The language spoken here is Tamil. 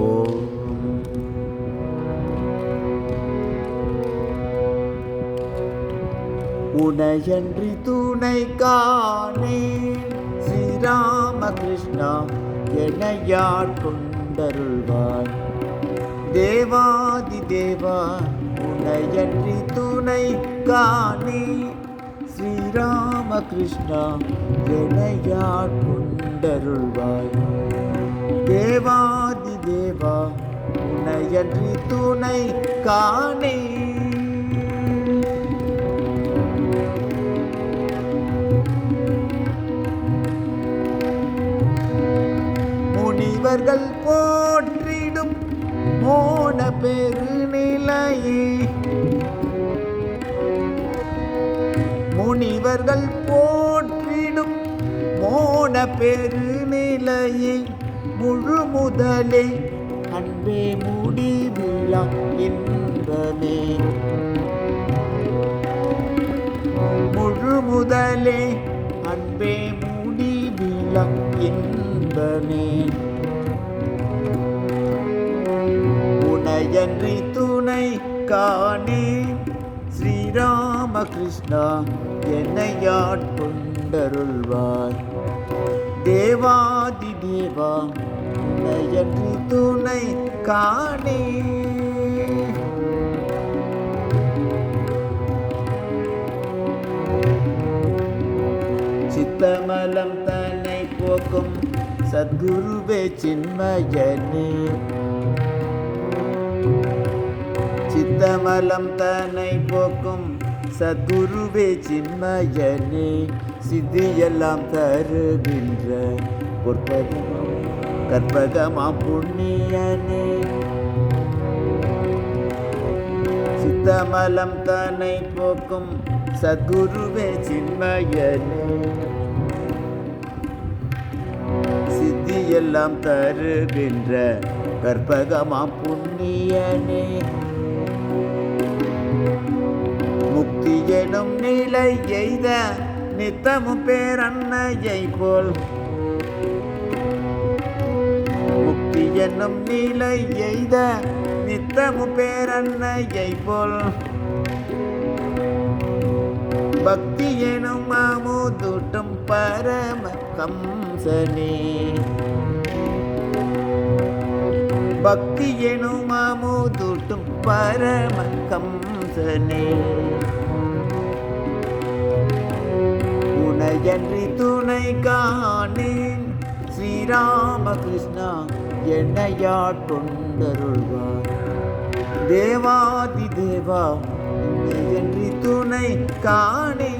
ஓம் உனையன்றி துணை காணே ஸ்ரீராமகிருஷ்ணா எனையாட் கொண்டருள்வார் தேவாதி தேவா உனையன்றி துணை காணே ஸ்ரீராமகிருஷ்ணா எனையாட் கொண்டருள்வாய். தேவாதி உனையன்றி துணை காணே. முனிவர்கள் போற்றிடும் மோன பெருநிலையே. முனிவர்கள் போற்றிடும் மோன பெருநிலையை முழு முதலே அன்பே முடிவிழா இன்பமே. முழு முதலே அன்பே முடிவிழா இன்பமே. உனையன்றி துணை காணே ஸ்ரீராமகிருஷ்ணா என்னையாட்கொண்டருள்வார் தேவாதி தேவா உனையன்றி துணை காணே சித்தமலம் தன்னை போக்கும் சத்குருவே சின்மயனே. சித்தமலம் தன்னை போக்கும் சத்குருவே சின்மயனே. சித்தியெல்லாம் தருகின்ற பொற்பகமாம் கற்பகமா புண்ணியனே. சித்தமலம் தன்னை போக்கும் சத்குருவே சின்மயனே. சித்தியெல்லாம் தருகின்ற கற்பகமா புண்ணியனே. முக்தி எனும் நிலை எய்த நித்தமும் பேரன்னையை போல் என்னும் நீலை எய்த நித்தமு பேரன்னையை போல். பக்தி எனும் மாமுதூட்டும் பரம கம்சனே. பக்தி எனும் மாமுதூட்டும் பரம கம்சனே. உனையன்றி துணை காணேன் ராமகிருஷ்ணா என்னையா கொண்டருள்வார் தேவாதி தேவா என்று துணை காணே